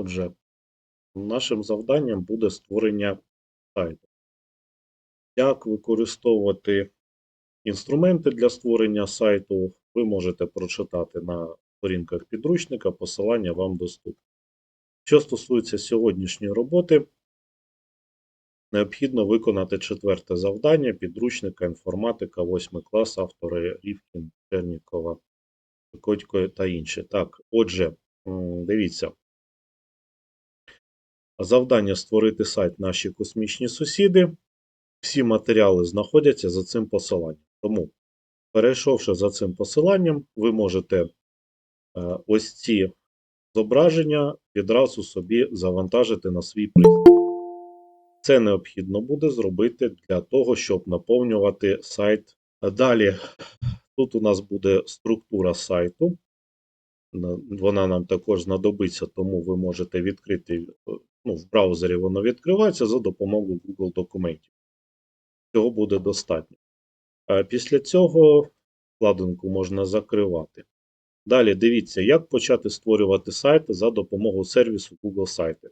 Отже, нашим завданням буде створення сайту. Як використовувати інструменти для створення сайту, ви можете прочитати на сторінках підручника, посилання вам доступне. Що стосується сьогоднішньої роботи, необхідно виконати четверте завдання підручника інформатика 8 клас, автори Рівкін, Чернікова, Котько та інші. Так, отже, дивіться. Завдання створити сайт наші космічні сусіди. Всі матеріали знаходяться за цим посиланням. Тому, перейшовши за цим посиланням, ви можете е, ось ці зображення відразу собі завантажити на свій пристрій. Це необхідно буде зробити для того, щоб наповнювати сайт. Далі, тут у нас буде структура сайту. На- Вона нам також знадобиться, тому ви можете відкрити е, ну, в браузері воно відкривається за допомогою Google документів. Цього буде достатньо. Після цього вкладинку можна закривати. Далі дивіться, як почати створювати сайт за допомогою сервісу Google сайти.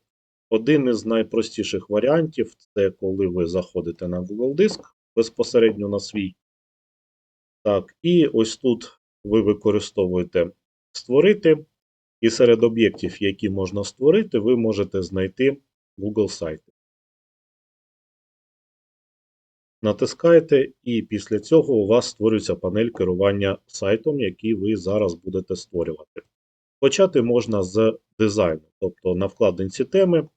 Один із найпростіших варіантів це коли ви заходите на Google Диск безпосередньо на свій. Так, і ось тут ви використовуєте створити, і серед об'єктів, які можна створити, ви можете знайти Google сайти. Натискаєте, і після цього у вас створюється панель керування сайтом, який ви зараз будете створювати. Почати можна з дизайну, тобто на вкладинці теми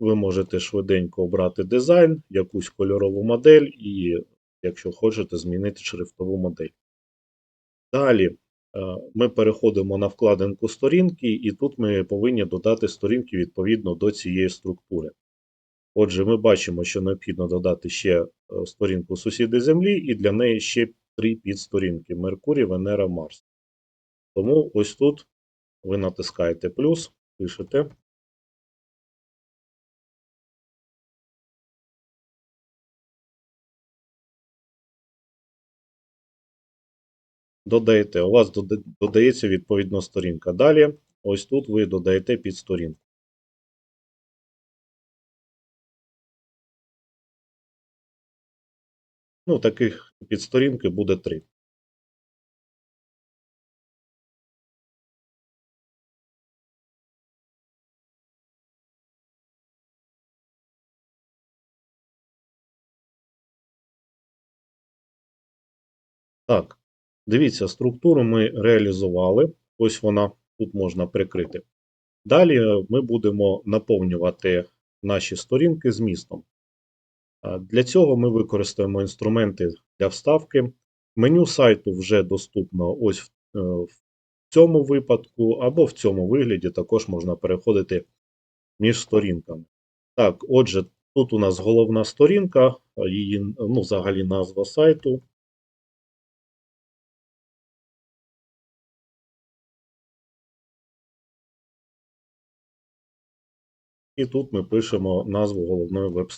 ви можете швиденько обрати дизайн, якусь кольорову модель, і, якщо хочете, змінити шрифтову модель. Далі ми переходимо на вкладинку сторінки, і тут ми повинні додати сторінки відповідно до цієї структури. Отже, ми бачимо, що необхідно додати ще е, сторінку сусіди Землі, і для неї ще три підсторінки: Меркурій, Венера, Марс. Тому ось тут ви натискаєте плюс, пишете. Додаєте, у вас додається відповідно сторінка. Далі, ось тут ви додаєте підсторінку. Ну, таких підсторінки буде три. Так, дивіться, структуру ми реалізували. Ось вона тут можна прикрити. Далі е, ми будемо наповнювати наші сторінки змістом. Для цього ми використаємо інструменти для вставки. Меню сайту вже доступно ось е, в цьому випадку, або в цьому вигляді також можна переходити між сторінками. Так, отже, тут у нас головна сторінка, її ну, взагалі назва сайту. І тут ми пишемо назву головної веб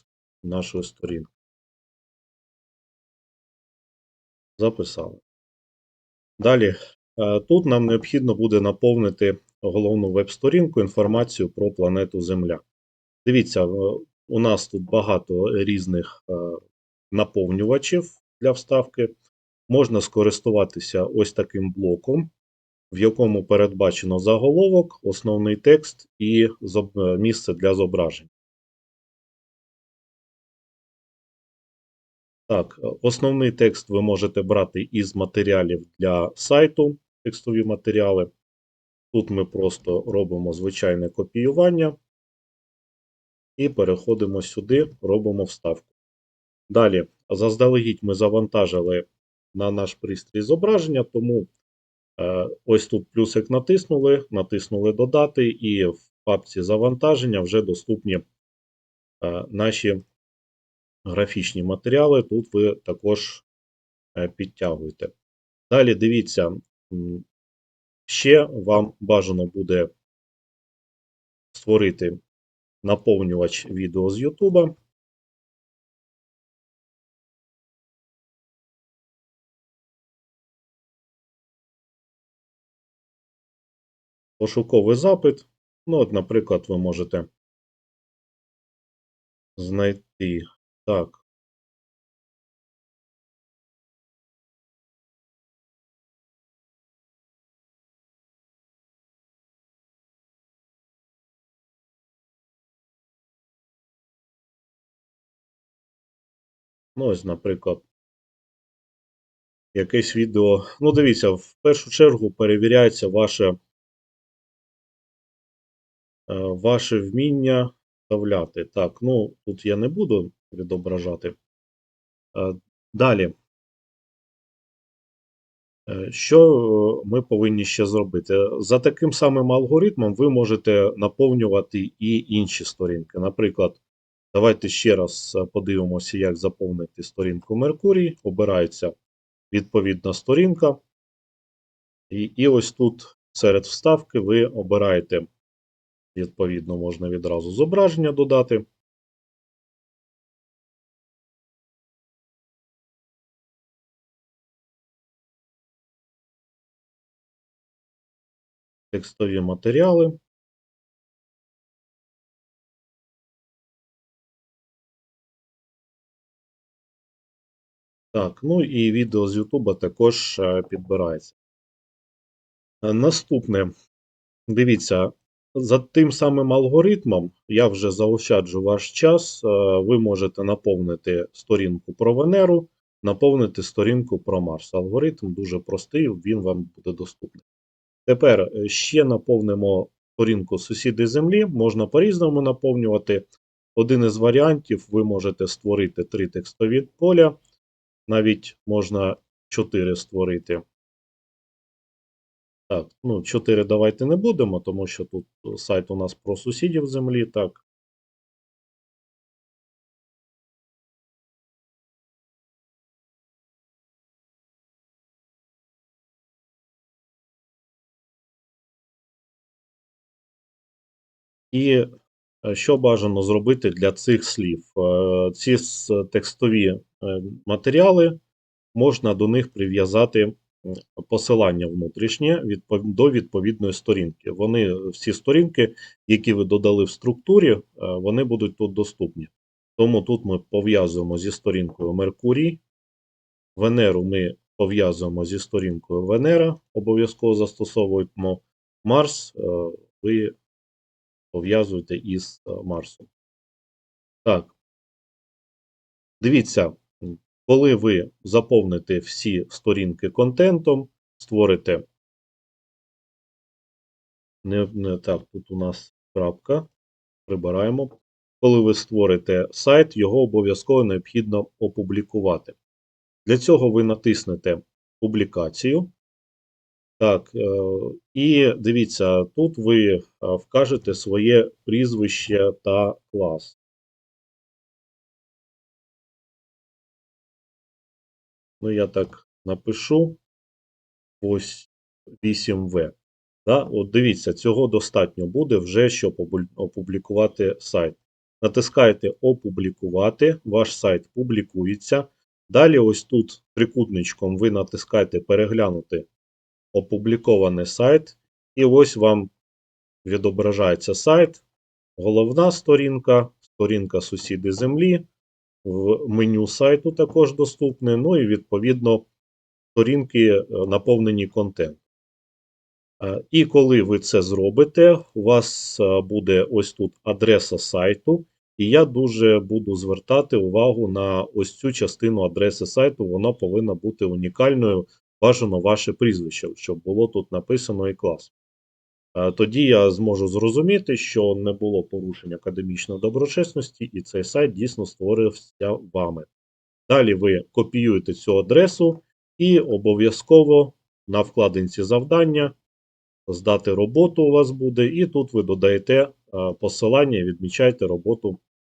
нашої сторінки. Записали. Далі, е, тут нам необхідно буде наповнити головну веб-сторінку інформацією про планету Земля. Дивіться, е, у нас тут багато різних е, наповнювачів для вставки. Можна скористуватися ось таким блоком, в якому передбачено заголовок, основний текст і е, місце для зображень. Так, е, основний текст ви можете брати із матеріалів для сайту, текстові матеріали. Тут ми просто робимо звичайне копіювання і переходимо сюди, робимо вставку. Далі, заздалегідь ми завантажили на наш пристрій зображення, тому ось тут плюсик натиснули, натиснули додати, і в папці завантаження вже доступні е, наші графічні матеріали. Тут ви також е, підтягуєте. Далі дивіться, ще вам бажано буде створити наповнювач відео з YouTube. Пошуковий запит. Ну, от, наприклад, ви можете знайти. Так. Ну, ось, наприклад, якесь відео. Ну, дивіться, в першу чергу перевіряється ваше, ваше вміння вставляти. Так, ну тут я не буду відображати. Е, Далі. Е, Що ми повинні ще зробити? За таким самим алгоритмом ви можете наповнювати і інші сторінки. Наприклад, давайте ще раз е, подивимося, як заповнити сторінку Меркурій. Обирається відповідна сторінка. І, і ось тут серед вставки ви обираєте, відповідно, можна відразу зображення додати. Текстові матеріали. Так, ну і відео з Ютуба також е, підбирається. Е, Наступне. Дивіться, за тим самим алгоритмом я вже заощаджу ваш час. е, Ви можете наповнити сторінку про Венеру, наповнити сторінку про Марс. Алгоритм дуже простий, він вам буде доступний. Тепер е, ще наповнимо сторінку сусіди Землі. Можна по-різному наповнювати. Один із варіантів ви можете створити три текстові поля, навіть можна чотири створити. Так, ну 4 давайте не будемо, тому що тут сайт у нас про сусідів землі, так. І е, що бажано зробити для цих слів? Е, Ці текстові е, матеріали можна до них прив'язати посилання внутрішнє до відповідної сторінки. Вони всі сторінки, які ви додали в структурі, е, вони будуть тут доступні. Тому тут ми пов'язуємо зі сторінкою Меркурій. Венеру ми пов'язуємо зі сторінкою Венера, обов'язково застосовуємо Марс, е, ви пов'язуєте із е, Марсом. Так. Дивіться, коли ви заповните всі сторінки контентом, створите. Не, не так, тут у нас крапка. Прибираємо. Коли ви створите сайт, його обов'язково необхідно опублікувати. Для цього ви натиснете публікацію. Так, е, і дивіться, тут ви е, вкажете своє прізвище та клас. Ну, я так напишу. Ось 8В. Да? От дивіться, цього достатньо буде вже, щоб опублікувати сайт. Натискаєте Опублікувати, ваш сайт публікується. Далі, ось тут трикутничком ви натискаєте Переглянути опублікований сайт. І ось вам відображається сайт, головна сторінка, сторінка сусіди землі. В меню сайту також доступне. Ну і відповідно сторінки е, наповнені контент. Е, І коли ви це зробите, у вас е, буде ось тут адреса сайту, і я дуже буду звертати увагу на ось цю частину адреси сайту. Вона повинна бути унікальною, бажано ваше прізвище, щоб було тут написано і клас. Е, Тоді я зможу зрозуміти, що не було порушень академічної доброчесності, і цей сайт дійсно створився вами. Далі ви копіюєте цю адресу і обов'язково на вкладинці завдання здати роботу у вас буде, і тут ви додаєте е, посилання і відмічаєте роботу